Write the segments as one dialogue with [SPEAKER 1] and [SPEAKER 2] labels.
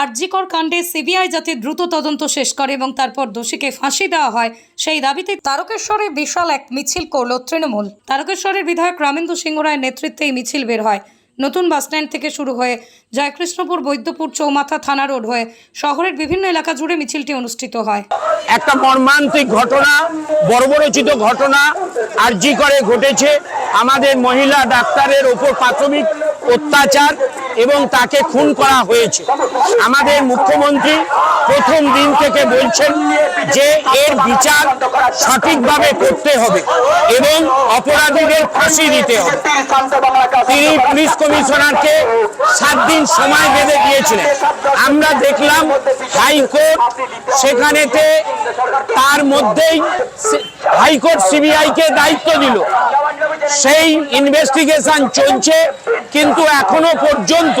[SPEAKER 1] আরজিকর কাণ্ডে সিবিআই যাতে দ্রুত তদন্ত শেষ করে এবং তারপর দোষীকে ফাঁসি দেওয়া হয়, সেই দাবিতে তারকেশ্বরে বিশাল এক মিছিল করল তৃণমূল। তারকেশ্বরের বিধায়ক রামেন্দু সিংহ রায়ের নেতৃত্বে এই মিছিল বের হয়। নতুন বাসস্ট্যান্ড থেকে শুরু হয়ে জয়কৃষ্ণপুর, বৈদ্যপুর, চৌমাথা থানা রোড হয়ে শহরের বিভিন্ন এলাকা জুড়ে মিছিলটি অনুষ্ঠিত হয়।
[SPEAKER 2] একটা মর্মান্তিক ঘটনা, বর্বরচিত ঘটনা, আরজি করে ঘটেছে। আমাদের মহিলা ডাক্তারের ওপর প্রাথমিক অত্যাচার এবং তাকে খুন করা হয়েছে। আমাদের মুখ্যমন্ত্রী প্রথম দিন থেকে বলছেন যে এর বিচার সঠিকভাবে করতে হবে এবং অপরাধীদের ফাঁসি দিতে হবে। তিনি পুলিশ কমিশনারকে সাত দিন সময় বেঁধে দিয়েছিলেন। আমরা দেখলাম হাইকোর্ট সেখানেতে তার মধ্যেই হাইকোর্ট সিবিআই কে দায়িত্ব দিল। সেই ইনভেস্টিগেশন চলছে, কিন্তু এখনও পর্যন্ত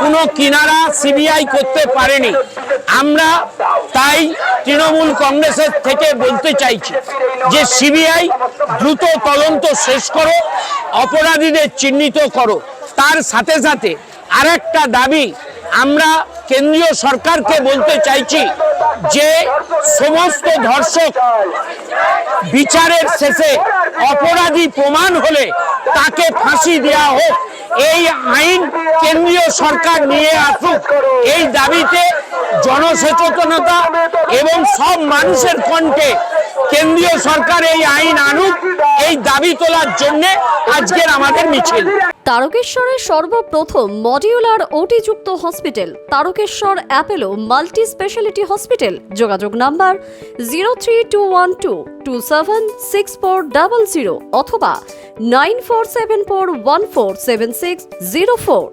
[SPEAKER 2] কোনো কিনারা সিবিআই করতে পারেনি। আমরা তাই তৃণমূল কংগ্রেসের থেকে বলতে চাইছি যে সিবিআই দ্রুত তদন্ত শেষ করো, অপরাধীদের চিহ্নিত করো। তার সাথে সাথে আরেকটা দাবি আমরা কেন্দ্রীয় সরকারকে বলতে চাইছি যে সমস্ত ধর্ষক বিচারের শেষে অপরাধী প্রমাণ হলে তাকে ফাঁসি দেওয়া হোক। এই আইন কেন্দ্রীয় সরকার নিয়ে আসুক। এই দাবিতে জনসচেতনতা এবং সব মানুষের কণ্ঠে কেন্দ্রীয় সরকার এই আইন আনুক, এই দাবি তোলার জন্য আজকের আমাদের মিছিল।
[SPEAKER 3] তারকেশ্বরের সর্বপ্রথম modular ওটিযুক্ত hospital, Tarakeswar Apollo multi speciality hospital. যোগাযোগ number zero three two one two two seven six four double zero অথবা nine four seven four one four seven six zero four.